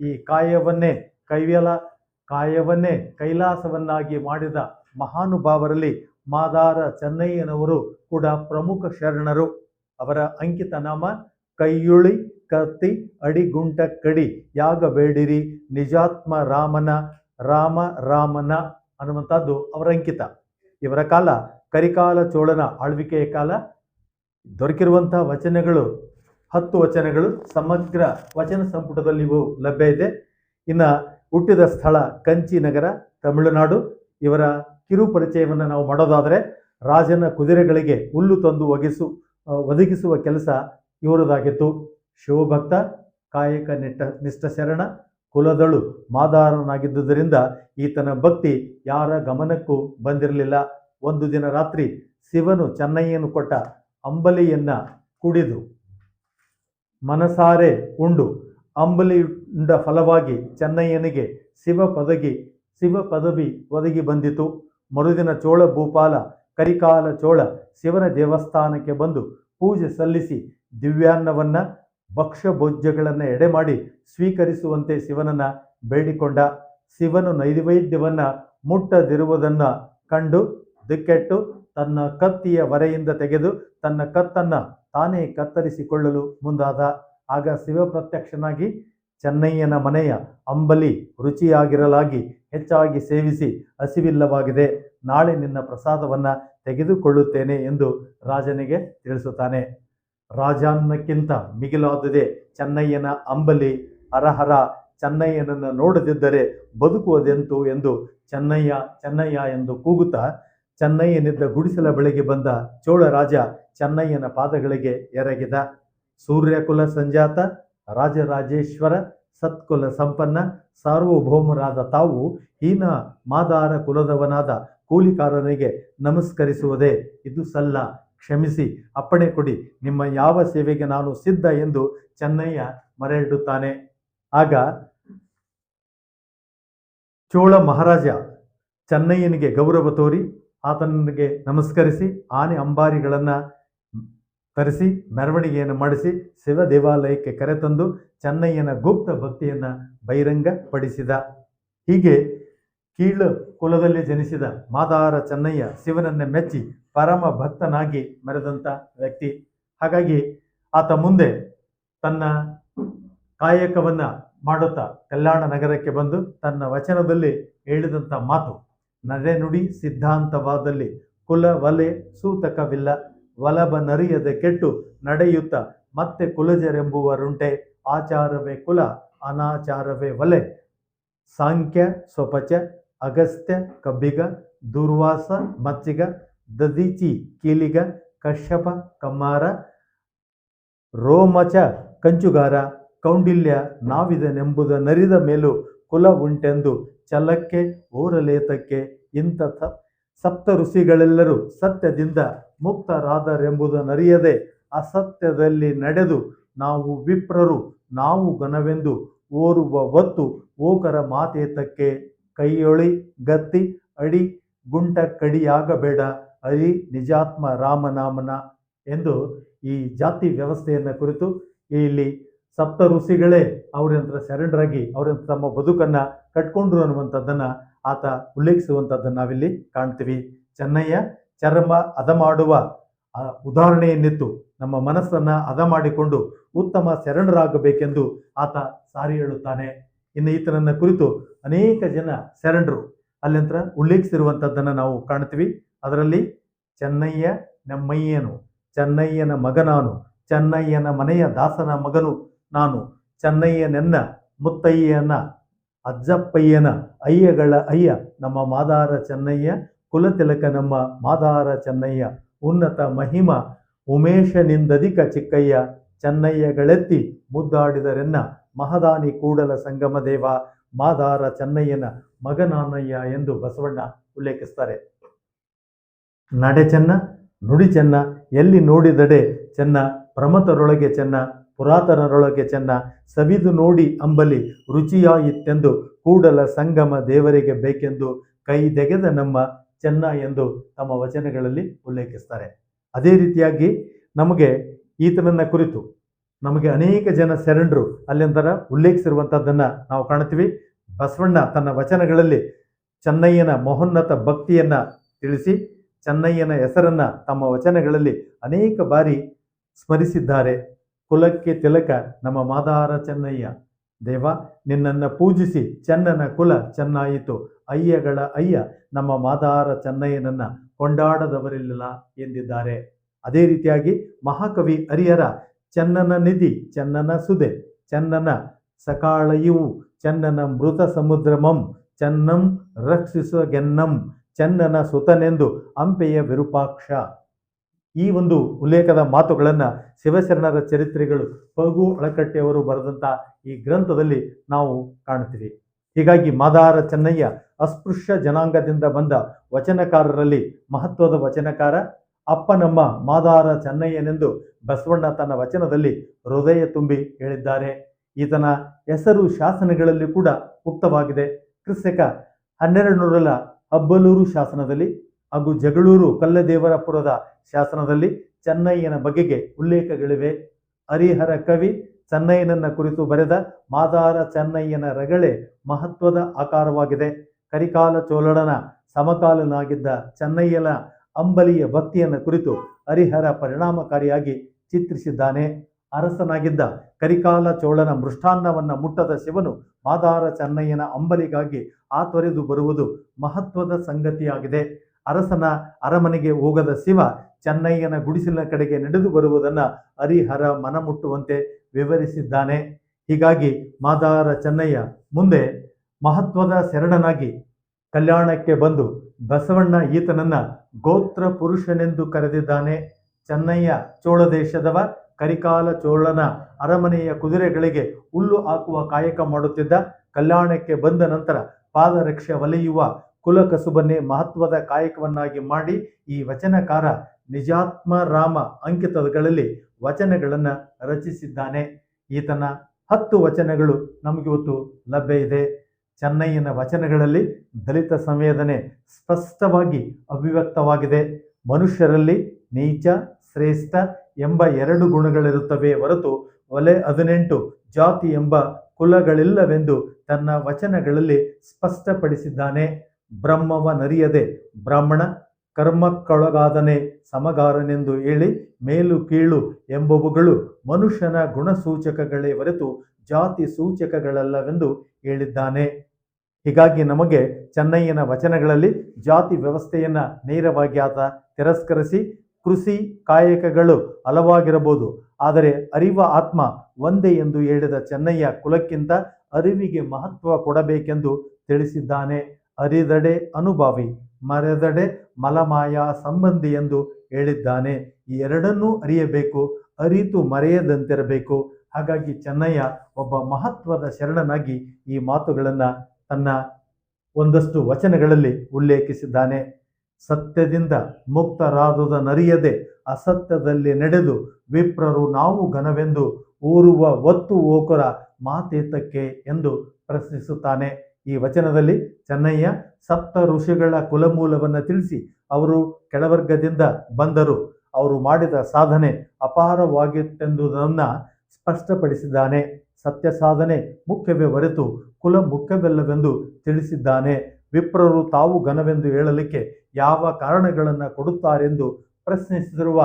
ಈ ಕಾಯವನ್ನೇ ಕೈವಲ ಕಾಯವನ್ನೇ ಕೈಲಾಸವನ್ನಾಗಿ ಮಾಡಿದ ಮಹಾನುಭಾವರಲ್ಲಿ ಮಾದಾರ ಚೆನ್ನಯ್ಯನವರು ಕೂಡ ಪ್ರಮುಖ ಶರಣರು. ಅವರ ಅಂಕಿತ ನಾಮ, ಕೈಯುಳಿ, ಕತ್ತಿ ಅಡಿಗುಂಟ ಕಡಿ ಯಾಗಬೇಡಿರಿ, ನಿಜಾತ್ಮ ರಾಮನ, ರಾಮ ರಾಮನ ಅನ್ನುವಂಥದ್ದು ಅವರ ಅಂಕಿತ. ಇವರ ಕಾಲ ಕರಿಕಾಲ ಚೋಳನ ಆಳ್ವಿಕೆಯ ಕಾಲ. ದೊರಕಿರುವಂತಹ ವಚನಗಳು ಹತ್ತು ವಚನಗಳು ಸಮಗ್ರ ವಚನ ಸಂಪುಟದಲ್ಲಿ ಇವು ಲಭ್ಯ ಇದೆ. ಇನ್ನು ಹುಟ್ಟಿದ ಸ್ಥಳ ಕಂಚಿ ನಗರ, ತಮಿಳುನಾಡು. ಇವರ ಕಿರು ಪರಿಚಯವನ್ನು ನಾವು ಮಾಡೋದಾದರೆ ರಾಜನ ಕುದುರೆಗಳಿಗೆ ಹುಲ್ಲು ತಂದು ಒಗಿಸು ಒದಗಿಸುವ ಕೆಲಸ ಇವರದಾಗಿತ್ತು. ಶಿವಭಕ್ತ, ಕಾಯಕ ನಿಟ್ಟ, ನಿಷ್ಠ ಶರಣ, ಕುಲದಳು ಮಾದಾರನಾಗಿದ್ದುದರಿಂದ ಈತನ ಭಕ್ತಿ ಯಾರ ಗಮನಕ್ಕೂ ಬಂದಿರಲಿಲ್ಲ. ಒಂದು ದಿನ ರಾತ್ರಿ ಶಿವನು ಚೆನ್ನಯ್ಯನು ಕೊಟ್ಟ ಅಂಬಲಿಯನ್ನು ಕುಡಿದು ಮನಸಾರೆ ಉಂಡು. ಅಂಬಲಿ ಉಂಡ ಫಲವಾಗಿ ಚೆನ್ನಯ್ಯನಿಗೆ ಶಿವ ಪದಗಿ ಶಿವ ಪದವಿ ಒದಗಿ ಬಂದಿತು. ಮರುದಿನ ಚೋಳ ಭೂಪಾಲ, ಕರಿಕಾಲ ಚೋಳ ಶಿವನ ದೇವಸ್ಥಾನಕ್ಕೆ ಬಂದು ಪೂಜೆ ಸಲ್ಲಿಸಿ ದಿವ್ಯಾನ್ನವನ್ನು ಭಕ್ಷ್ಯ ಎಡೆ ಮಾಡಿ ಸ್ವೀಕರಿಸುವಂತೆ ಶಿವನನ್ನು ಬೇಡಿಕೊಂಡ. ಶಿವನು ನೈವೇದ್ಯವನ್ನು ಮುಟ್ಟದಿರುವುದನ್ನು ಕಂಡು, ದಿಕ್ಕೆಟ್ಟು ತನ್ನ ಕತ್ತಿಯ ವರೆಯಿಂದ ತೆಗೆದು ತನ್ನ ಕತ್ತನ್ನ ತಾನೇ ಕತ್ತರಿಸಿಕೊಳ್ಳಲು ಮುಂದಾದ ಆಗ ಶಿವಪ್ರತ್ಯಕ್ಷನಾಗಿ ಚೆನ್ನಯ್ಯನ ಮನೆಯ ಅಂಬಲಿ ರುಚಿಯಾಗಿರಲಾಗಿ ಹೆಚ್ಚಾಗಿ ಸೇವಿಸಿ ಹಸಿವಿಲ್ಲವಾಗಿದೆ. ನಾಳೆ ನಿನ್ನ ಪ್ರಸಾದವನ್ನು ತೆಗೆದುಕೊಳ್ಳುತ್ತೇನೆ ಎಂದು ರಾಜನಿಗೆ ತಿಳಿಸುತ್ತಾನೆ. ರಾಜಾನ್ನಕ್ಕಿಂತ ಮಿಗಿಲಾದುದೆ ಚೆನ್ನಯ್ಯನ ಅಂಬಲಿ ಹರಹರ ಚೆನ್ನಯ್ಯನನ್ನು ನೋಡದಿದ್ದರೆ ಬದುಕುವುದೆಂತು ಎಂದು ಚೆನ್ನಯ್ಯ ಚೆನ್ನಯ್ಯ ಎಂದು ಕೂಗುತ್ತಾ ಚೆನ್ನಯ್ಯನಿದ್ದ ಗುಡಿಸಲ ಬಳಿಗೆ ಬಂದ ಚೋಳ ರಾಜ ಚೆನ್ನಯ್ಯನ ಪಾದಗಳಿಗೆ ಎರಗಿದ. ಸೂರ್ಯಕುಲ ಸಂಜಾತ, ರಾಜರಾಜೇಶ್ವರ, ಸತ್ಕುಲ ಸಂಪನ್ನ, ಸಾರ್ವಭೌಮರಾದ ತಾವು ಹೀನ ಮಾದಾರ ಕುಲದವನಾದ ಕೂಲಿಕಾರನಿಗೆ ನಮಸ್ಕರಿಸುವುದೇ. ಇದು ಸಲ್ಲ, ಕ್ಷಮಿಸಿ, ಅಪ್ಪಣೆ ಕೊಡಿ, ನಿಮ್ಮ ಯಾವ ಸೇವೆಗೆ ನಾನು ಸಿದ್ಧ ಎಂದು ಚೆನ್ನಯ್ಯ ಮರೆಯಿಡುತ್ತಾನೆ. ಆಗ ಚೋಳ ಮಹಾರಾಜ ಚೆನ್ನಯ್ಯನಿಗೆ ಗೌರವ ತೋರಿ ಆತನಿಗೆ ನಮಸ್ಕರಿಸಿ, ಆನೆ ಅಂಬಾರಿಗಳನ್ನು ತರಿಸಿ, ಮೆರವಣಿಗೆಯನ್ನು ಮಾಡಿಸಿ, ಶಿವ ದೇವಾಲಯಕ್ಕೆ ಕರೆತಂದು ಚೆನ್ನಯ್ಯನ ಗುಪ್ತ ಭಕ್ತಿಯನ್ನು ಬಹಿರಂಗಪಡಿಸಿದ. ಹೀಗೆ ಕೀಳು ಕುಲದಲ್ಲಿ ಜನಿಸಿದ ಮಾದಾರ ಚೆನ್ನಯ್ಯ ಶಿವನನ್ನೇ ಮೆಚ್ಚಿ ಪರಮ ಭಕ್ತನಾಗಿ ಮೆರೆದಂಥ ವ್ಯಕ್ತಿ. ಹಾಗಾಗಿ ಆತ ಮುಂದೆ ತನ್ನ ಕಾಯಕವನ್ನು ಮಾಡುತ್ತಾ ಕಲ್ಯಾಣ ನಗರಕ್ಕೆ ಬಂದು ತನ್ನ ವಚನದಲ್ಲಿ ಹೇಳಿದಂಥ ಮಾತು. ನಡೆನುಡಿ ಸಿದ್ಧಾಂತವಾದಲ್ಲಿ ಕುಲ ವಲೆ ಸೂತಕವಿಲ್ಲ. ವಲಭ ನರಿಯದೆ ಕೆಟ್ಟು ನಡೆಯುತ್ತ ಮತ್ತೆ ಕುಲಜರೆಂಬುವರುಂಟೆ. ಆಚಾರವೇ ಕುಲ, ಅನಾಚಾರವೇ ವಲೆ. ಸಾಂಖ್ಯ, ಸ್ವಪಚ, ಅಗಸ್ತ್ಯ, ಕಬ್ಬಿಗ, ದುರ್ವಾಸ, ಮಚ್ಚಿಗ ದದೀಚಿ ಕೀಲಿಗ, ಕಶ್ಯಪ, ಕಮ್ಮಾರ, ರೋಮಚ, ಕಂಚುಗಾರ, ಕೌಂಡಿಲ್ಯ, ನಾವಿದನೆಂಬುದ ನರಿದ ಮೇಲೂ ಕುಲ ಉಂಟೆಂದು ಛಲಕ್ಕೆ ಓರಲೇತಕ್ಕೆ ಇಂಥ ಸಪ್ತ ಋಷಿಗಳೆಲ್ಲರೂ ಸತ್ಯದಿಂದ ಮುಕ್ತರಾದರೆಂಬುದನ್ನರಿಯದೆ ಅಸತ್ಯದಲ್ಲಿ ನಡೆದು ನಾವು ವಿಪ್ರರು, ನಾವು ಘನವೆಂದು ಓರುವ ಒತ್ತು ಓಕರ ಮಾತೇತಕ್ಕೆ ಕೈಯೊಳಿ, ಗತ್ತಿ, ಅಡಿ ಗುಂಟ ಕಡಿಯಾಗಬೇಡ ಅರಿ ನಿಜಾತ್ಮ ರಾಮನಾಮನ ಎಂದು ಈ ಜಾತಿ ವ್ಯವಸ್ಥೆಯನ್ನು ಕುರಿತು ಇಲ್ಲಿ ಸಪ್ತ ಋಷಿಗಳೇ ಅವರಂತ್ರ ಶರಣರಾಗಿ ಅವರಂತ ತಮ್ಮ ಬದುಕನ್ನ ಕಟ್ಕೊಂಡ್ರು ಅನ್ನುವಂಥದ್ದನ್ನು ಆತ ಉಲ್ಲೇಖಿಸುವಂಥದ್ದನ್ನು ನಾವಿಲ್ಲಿ ಕಾಣ್ತೀವಿ. ಚೆನ್ನಯ್ಯ, ಚರ್ಮ ಅದ ಮಾಡುವ ಉದಾಹರಣೆಯನ್ನಿತ್ತು. ನಮ್ಮ ಮನಸ್ಸನ್ನು ಅದ ಮಾಡಿಕೊಂಡು ಉತ್ತಮ ಶರಣರಾಗಬೇಕೆಂದು ಆತ ಸಾರಿ ಹೇಳುತ್ತಾನೆ. ಇನ್ನು ಈತನನ್ನ ಕುರಿತು ಅನೇಕ ಜನ ಶರಣರು ಅಲ್ಲಿಂತ್ರ ಉಲ್ಲೇಖಿಸಿರುವಂಥದ್ದನ್ನು ನಾವು ಕಾಣ್ತೀವಿ. ಅದರಲ್ಲಿ ಚೆನ್ನಯ್ಯ ನಮ್ಮಯ್ಯನು, ಚೆನ್ನಯ್ಯನ ಮಗನಾನು, ಚೆನ್ನಯ್ಯನ ಮನೆಯ ದಾಸನ ಮಗನು ನಾನು ಚೆನ್ನಯ್ಯನೆನ್ನ, ಮುತ್ತಯ್ಯನ, ಅಜ್ಜಪ್ಪಯ್ಯನ, ಅಯ್ಯಗಳ ಅಯ್ಯ, ನಮ್ಮ ಮಾದಾರ ಚೆನ್ನಯ್ಯ, ಕುಲತಿಲಕ ನಮ್ಮ ಮಾದಾರ ಚೆನ್ನಯ್ಯ, ಉನ್ನತ ಮಹಿಮ, ಉಮೇಶನಿಂದಧಿಕ ಚಿಕ್ಕಯ್ಯ, ಚೆನ್ನಯ್ಯಗಳೆತ್ತಿ ಮುದ್ದಾಡಿದರೆನ್ನ ಮಹದಾನಿ ಕೂಡಲ ಸಂಗಮ ದೇವ, ಮಾದಾರ ಚೆನ್ನಯ್ಯನ ಮಗನಾನಯ್ಯ ಎಂದು ಬಸವಣ್ಣ ಉಲ್ಲೇಖಿಸ್ತಾರೆ. ನಡೆ ಚೆನ್ನ, ನುಡಿ ಚೆನ್ನ, ಎಲ್ಲಿ ನೋಡಿದಡೆ ಚೆನ್ನ, ಪ್ರಮತರೊಳಗೆ ಚೆನ್ನ ಪುರಾತನರೊಳಗೆ ಚೆನ್ನ ಸವಿದು ನೋಡಿ ಅಂಬಲಿ ರುಚಿಯಾಯಿತೆಂದು ಕೂಡಲ ಸಂಗಮ ದೇವರಿಗೆ ಬೇಕೆಂದು ಕೈದೆಗೆದ ನಮ್ಮ ಚೆನ್ನ ಎಂದು ತಮ್ಮ ವಚನಗಳಲ್ಲಿ ಉಲ್ಲೇಖಿಸ್ತಾರೆ. ಅದೇ ರೀತಿಯಾಗಿ ನಮಗೆ ಈತನನ್ನ ಕುರಿತು ನಮಗೆ ಅನೇಕ ಜನ ಶರಣರು ಅಲ್ಲಿಂದರ ಉಲ್ಲೇಖಿಸಿರುವಂಥದ್ದನ್ನು ನಾವು ಕಾಣ್ತೀವಿ ಬಸವಣ್ಣ ತನ್ನ ವಚನಗಳಲ್ಲಿ ಚೆನ್ನಯ್ಯನ ಮಹೋನ್ನತ ಭಕ್ತಿಯನ್ನ ತಿಳಿಸಿ ಚೆನ್ನಯ್ಯನ ಹೆಸರನ್ನ ತಮ್ಮ ವಚನಗಳಲ್ಲಿ ಅನೇಕ ಬಾರಿ ಸ್ಮರಿಸಿದ್ದಾರೆ. ಕುಲಕ್ಕೆ ತಿಲಕ, ನಮ್ಮ ಮಾದಾರ ಚೆನ್ನಯ್ಯ. ದೇವ, ನಿನ್ನನ್ನು ಪೂಜಿಸಿ ಚೆನ್ನನ ಕುಲ ಚೆನ್ನಾಯಿತು. ಅಯ್ಯಗಳ ಅಯ್ಯ, ನಮ್ಮ ಮಾದಾರ ಚೆನ್ನಯ್ಯನನ್ನ ಕೊಂಡಾಡದವರಿಲ್ಲ ಎಂದಿದ್ದಾರೆ. ಅದೇ ರೀತಿಯಾಗಿ ಮಹಾಕವಿ ಹರಿಹರ ಚೆನ್ನನ ನಿಧಿ, ಚೆನ್ನನ ಸುದೆ, ಚೆನ್ನನ ಸಕಾಳಯು, ಚೆನ್ನನ ಮೃತ ಸಮುದ್ರಮಂ, ಚೆನ್ನಂ ರಕ್ಷಿಸುವ ಗೆನ್ನಂ ಚೆನ್ನನ ಸುತನೆಂದು ಅಂಪೆಯ ವಿರೂಪಾಕ್ಷ. ಈ ಒಂದು ಉಲ್ಲೇಖದ ಮಾತುಗಳನ್ನು ಶಿವಶರಣರ ಚರಿತ್ರೆಗಳು ಪಗು ಅಳಕಟ್ಟೆಯವರು ಬರೆದಂಥ ಈ ಗ್ರಂಥದಲ್ಲಿ ನಾವು ಕಾಣ್ತೀವಿ ಹೀಗಾಗಿ ಮಾದಾರ ಚೆನ್ನಯ್ಯ ಅಸ್ಪೃಶ್ಯ ಜನಾಂಗದಿಂದ ಬಂದ ವಚನಕಾರರಲ್ಲಿ ಮಹತ್ವದ ವಚನಕಾರ, ಅಪ್ಪ ನಮ್ಮ ಮಾದಾರ ಚೆನ್ನಯ್ಯನೆಂದು ಬಸವಣ್ಣ ತನ್ನ ವಚನದಲ್ಲಿ ಹೃದಯ ತುಂಬಿ ಹೇಳಿದ್ದಾರೆ. ಈತನ ಹೆಸರು ಶಾಸನಗಳಲ್ಲಿ ಕೂಡ ಉಕ್ತವಾಗಿದೆ. ಕ್ರಿಸ್ತಕ ಹನ್ನೆರಡು ನೂರಲ ಅಬ್ಬಲೂರು ಶಾಸನದಲ್ಲಿ ಹಾಗೂ ಜಗಳೂರು ಕಲ್ಲದೇವರಪುರದ ಶಾಸನದಲ್ಲಿ ಚೆನ್ನಯ್ಯನ ಬಗೆಗೆ ಉಲ್ಲೇಖಗಳಿವೆ. ಹರಿಹರ ಕವಿ ಚೆನ್ನಯ್ಯನನ್ನ ಕುರಿತು ಬರೆದ ಮಾದಾರ ಚೆನ್ನಯ್ಯನ ರಗಳೆ ಮಹತ್ವದ ಆಕಾರವಾಗಿದೆ. ಕರಿಕಾಲ ಚೋಳನ ಸಮಕಾಲನಾಗಿದ್ದ ಚೆನ್ನಯ್ಯನ ಅಂಬಲಿಯ ಭಕ್ತಿಯನ್ನು ಕುರಿತು ಹರಿಹರ ಪರಿಣಾಮಕಾರಿಯಾಗಿ ಚಿತ್ರಿಸಿದ್ದಾನೆ. ಅರಸನಾಗಿದ್ದ ಕರಿಕಾಲ ಚೋಳನ ಮೃಷ್ಟಾನ್ನವನ್ನ ಮುಟ್ಟದ ಶಿವನು ಮಾದಾರ ಚೆನ್ನಯ್ಯನ ಅಂಬಲಿಗಾಗಿ ಆತೊರೆದು ಬರುವುದು ಮಹತ್ವದ ಸಂಗತಿಯಾಗಿದೆ. ಅರಸನ ಅರಮನೆಗೆ ಹೋಗದ ಶಿವ ಚೆನ್ನಯ್ಯನ ಗುಡಿಸಿನ ಕಡೆಗೆ ನಡೆದು ಬರುವುದನ್ನ ಹರಿಹರ ಮನಮುಟ್ಟುವಂತೆ ವಿವರಿಸಿದ್ದಾನೆ. ಹೀಗಾಗಿ ಮಾದಾರ ಚೆನ್ನಯ್ಯ ಮುಂದೆ ಮಹತ್ವದ ಶರಣನಾಗಿ ಕಲ್ಯಾಣಕ್ಕೆ ಬಂದು ಬಸವಣ್ಣ ಈತನನ್ನ ಗೋತ್ರ ಪುರುಷನೆಂದು ಕರೆದಿದ್ದಾನೆ. ಚೆನ್ನಯ್ಯ ಚೋಳ ದೇಶದವ, ಕರಿಕಾಲ ಚೋಳನ ಅರಮನೆಯ ಕುದುರೆಗಳಿಗೆ ಹುಲ್ಲು ಹಾಕುವ ಕಾಯಕ ಮಾಡುತ್ತಿದ್ದ. ಕಲ್ಯಾಣಕ್ಕೆ ಬಂದ ನಂತರ ಪಾದರಕ್ಷೆ ಒಲೆಯುವ ಕುಲ ಕಸುಬನ್ನೇ ಮಹತ್ವದ ಕಾಯಕವನ್ನಾಗಿ ಮಾಡಿ ಈ ವಚನಕಾರ ನಿಜಾತ್ಮ ರಾಮ ಅಂಕಿತಗಳಲ್ಲಿ ವಚನಗಳನ್ನು ರಚಿಸಿದ್ದಾನೆ. ಈತನ ಹತ್ತು ವಚನಗಳು ನಮಗಿವತ್ತು ಲಭ್ಯ ಇದೆ. ಚೆನ್ನಯ್ಯನ ವಚನಗಳಲ್ಲಿ ದಲಿತ ಸಂವೇದನೆ ಸ್ಪಷ್ಟವಾಗಿ ಅಭಿವ್ಯಕ್ತವಾಗಿದೆ. ಮನುಷ್ಯರಲ್ಲಿ ನೀಚ, ಶ್ರೇಷ್ಠ ಎಂಬ ಎರಡು ಗುಣಗಳಿರುತ್ತವೆ ಹೊರತು ಒಲೆ ಹದಿನೆಂಟು ಜಾತಿ ಎಂಬ ಕುಲಗಳಿಲ್ಲವೆಂದು ತನ್ನ ವಚನಗಳಲ್ಲಿ ಸ್ಪಷ್ಟಪಡಿಸಿದ್ದಾನೆ. ಬ್ರಹ್ಮವನರಿಯದೆ ಬ್ರಾಹ್ಮಣ ಕರ್ಮಕ್ಕೊಳಗಾದನೆ ಸಮಗಾರನೆಂದು ಹೇಳಿ ಮೇಲು ಕೀಳು ಎಂಬುವುಗಳು ಮನುಷ್ಯನ ಗುಣಸೂಚಕಗಳೇ ಹೊರತು ಜಾತಿ ಸೂಚಕಗಳಲ್ಲವೆಂದು ಹೇಳಿದ್ದಾನೆ. ಹೀಗಾಗಿ ನಮಗೆ ಚೆನ್ನಯ್ಯನ ವಚನಗಳಲ್ಲಿ ಜಾತಿ ವ್ಯವಸ್ಥೆಯನ್ನ ನೇರವಾಗಿ ಆತ ತಿರಸ್ಕರಿಸಿ ಕೃಷಿ ಕಾಯಕಗಳು ಹಲವಾಗಿರಬಹುದು ಆದರೆ ಅರಿವ ಆತ್ಮ ಒಂದೇ ಎಂದು ಹೇಳಿದ ಚೆನ್ನಯ್ಯ ಕುಲಕ್ಕಿಂತ ಅರಿವಿಗೆ ಮಹತ್ವ ಕೊಡಬೇಕೆಂದು ತಿಳಿಸಿದ್ದಾನೆ. ಅರಿದಡೆ ಅನುಭಾವಿ, ಮರೆದಡೆ ಮಲಮಾಯ ಸಂಬಂಧಿ ಎಂದು ಹೇಳಿದ್ದಾನೆ. ಈ ಎರಡನ್ನೂ ಅರಿಯಬೇಕು, ಅರಿತು ಮರೆಯದಂತಿರಬೇಕು. ಹಾಗಾಗಿ ಚೆನ್ನಯ್ಯ ಒಬ್ಬ ಮಹತ್ವದ ಶರಣನಾಗಿ ಈ ಮಾತುಗಳನ್ನು ತನ್ನ ಒಂದಷ್ಟು ವಚನಗಳಲ್ಲಿ ಉಲ್ಲೇಖಿಸಿದ್ದಾನೆ. ಸತ್ಯದಿಂದ ಮುಕ್ತರಾದುದ ನರಿಯದೆ ಅಸತ್ಯದಲ್ಲಿ ನಡೆದು ವಿಪ್ರರು ನಾವು ಘನವೆಂದು ಊರುವ ಒತ್ತು ಓಕರ ಮಾತೇತಕ್ಕೆ ಎಂದು ಪ್ರಶ್ನಿಸುತ್ತಾನೆ. ಈ ವಚನದಲ್ಲಿ ಚೆನ್ನಯ್ಯ ಸಪ್ತ ಋಷಿಗಳ ಕುಲಮೂಲವನ್ನು ತಿಳಿಸಿ ಅವರು ಕೆಳವರ್ಗದಿಂದ ಬಂದರು. ಅವರು ಮಾಡಿದ ಸಾಧನೆ ಅಪಾರವಾಗಿತ್ತೆಂಬುದನ್ನು ಸ್ಪಷ್ಟಪಡಿಸಿದ್ದಾನೆ. ಸತ್ಯ ಸಾಧನೆ ಮುಖ್ಯವೇ ಹೊರತು ಕುಲ ಮುಖ್ಯವಲ್ಲವೆಂದು ತಿಳಿಸಿದ್ದಾನೆ. ವಿಪ್ರರು ತಾವು ಘನವೆಂದು ಹೇಳಲಿಕ್ಕೆ ಯಾವ ಕಾರಣಗಳನ್ನು ಕೊಡುತ್ತಾರೆಂದು ಪ್ರಶ್ನಿಸಿರುವ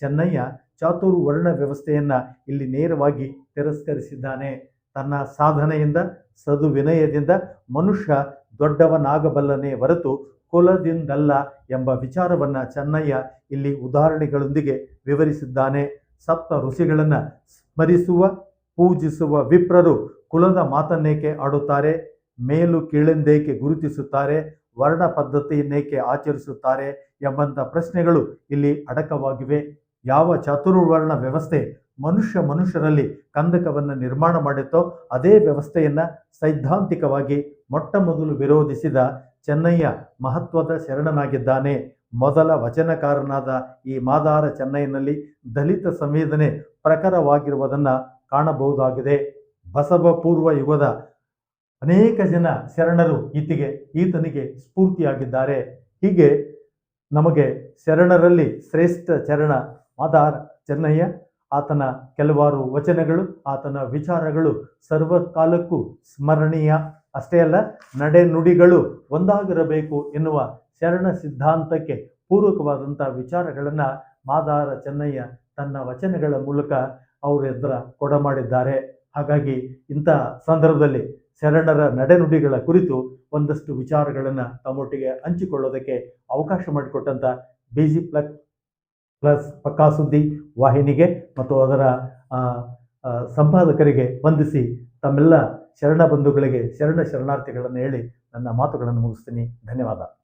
ಚೆನ್ನಯ್ಯ ಚಾತುರ್ವರ್ಣ ವ್ಯವಸ್ಥೆಯನ್ನು ಇಲ್ಲಿ ನೇರವಾಗಿ ತಿರಸ್ಕರಿಸಿದ್ದಾನೆ. ತನ್ನ ಸಾಧನೆಯಿಂದ, ಸದು ವಿನಯದಿಂದ ಮನುಷ್ಯ ದೊಡ್ಡವನಾಗಬಲ್ಲನೇ ಹೊರತು ಕುಲದಿಂದಲ್ಲ ಎಂಬ ವಿಚಾರವನ್ನು ಚೆನ್ನಯ್ಯ ಇಲ್ಲಿ ಉದಾಹರಣೆಗಳೊಂದಿಗೆ ವಿವರಿಸಿದ್ದಾನೆ. ಸಪ್ತ ಋಷಿಗಳನ್ನು ಸ್ಮರಿಸುವ, ಪೂಜಿಸುವ ವಿಪ್ರರು ಕುಲದ ಮಾತನ್ನೇಕೆ ಆಡುತ್ತಾರೆ, ಮೇಲು ಕೀಳೆಂದೇಕೆ ಗುರುತಿಸುತ್ತಾರೆ, ವರ್ಣ ಪದ್ಧತಿಯನ್ನೇಕೆ ಆಚರಿಸುತ್ತಾರೆ ಎಂಬಂಥ ಪ್ರಶ್ನೆಗಳು ಇಲ್ಲಿ ಅಡಕವಾಗಿವೆ. ಯಾವ ಚತುರ್ವರ್ಣ ವ್ಯವಸ್ಥೆ ಮನುಷ್ಯ ಮನುಷ್ಯರಲ್ಲಿ ಕಂದಕವನ್ನು ನಿರ್ಮಾಣ ಮಾಡಿತ್ತೋ, ಅದೇ ವ್ಯವಸ್ಥೆಯನ್ನು ಸೈದ್ಧಾಂತಿಕವಾಗಿ ಮೊಟ್ಟ ಮೊದಲು ವಿರೋಧಿಸಿದ ಚೆನ್ನಯ್ಯ ಮಹತ್ವದ ಶರಣನಾಗಿದ್ದಾನೆ. ಮೊದಲ ವಚನಕಾರನಾದ ಈ ಮಾದಾರ ಚೆನ್ನೈನಲ್ಲಿ ದಲಿತ ಸಂವೇದನೆ ಪ್ರಖರವಾಗಿರುವುದನ್ನು ಕಾಣಬಹುದಾಗಿದೆ. ಬಸವ ಪೂರ್ವ ಯುಗದ ಅನೇಕ ಜನ ಶರಣರು ಈತಿಗೆ, ಈತನಿಗೆ ಸ್ಫೂರ್ತಿಯಾಗಿದ್ದಾರೆ. ಹೀಗೆ ನಮಗೆ ಶರಣರಲ್ಲಿ ಶ್ರೇಷ್ಠ ಚರಣ ಮಾದಾರ ಚೆನ್ನಯ್ಯ ಆತನ ಕೆಲವಾರು ವಚನಗಳು, ಆತನ ವಿಚಾರಗಳು ಸರ್ವಕಾಲಕ್ಕೂ ಸ್ಮರಣೀಯ. ಅಷ್ಟೇ ಅಲ್ಲ, ನಡೆನುಡಿಗಳು ಒಂದಾಗಿರಬೇಕು ಎನ್ನುವ ಶರಣ ಸಿದ್ಧಾಂತಕ್ಕೆ ಪೂರಕವಾದಂಥ ವಿಚಾರಗಳನ್ನು ಮಾದಾರ ಚೆನ್ನಯ್ಯ ತನ್ನ ವಚನಗಳ ಮೂಲಕ ಅವರ ಎದುರ ಕೊಡಮಾಡಿದ್ದಾರೆ. ಹಾಗಾಗಿ ಇಂಥ ಸಂದರ್ಭದಲ್ಲಿ ಶರಣರ ನಡೆನುಡಿಗಳ ಕುರಿತು ಒಂದಷ್ಟು ವಿಚಾರಗಳನ್ನು ತಮ್ಮೊಟ್ಟಿಗೆ ಹಂಚಿಕೊಳ್ಳೋದಕ್ಕೆ ಅವಕಾಶ ಮಾಡಿಕೊಟ್ಟಂಥ ಬಿ ಜಿ ಪ್ಲಸ್ ಪ್ಲಸ್ ಪಕ್ಕಾ ಸುದ್ದಿ ವಾಹಿನಿಗೆ ಮತ್ತು ಅದರ ಸಂಪಾದಕರಿಗೆ ವಂದಿಸಿ ತಮ್ಮೆಲ್ಲ ಶರಣ ಬಂಧುಗಳಿಗೆ ಶರಣ ಶರಣಾರ್ಥಿಗಳನ್ನು ಹೇಳಿ ನನ್ನ ಮಾತುಗಳನ್ನು ಮುಗಿಸ್ತೀನಿ. ಧನ್ಯವಾದ.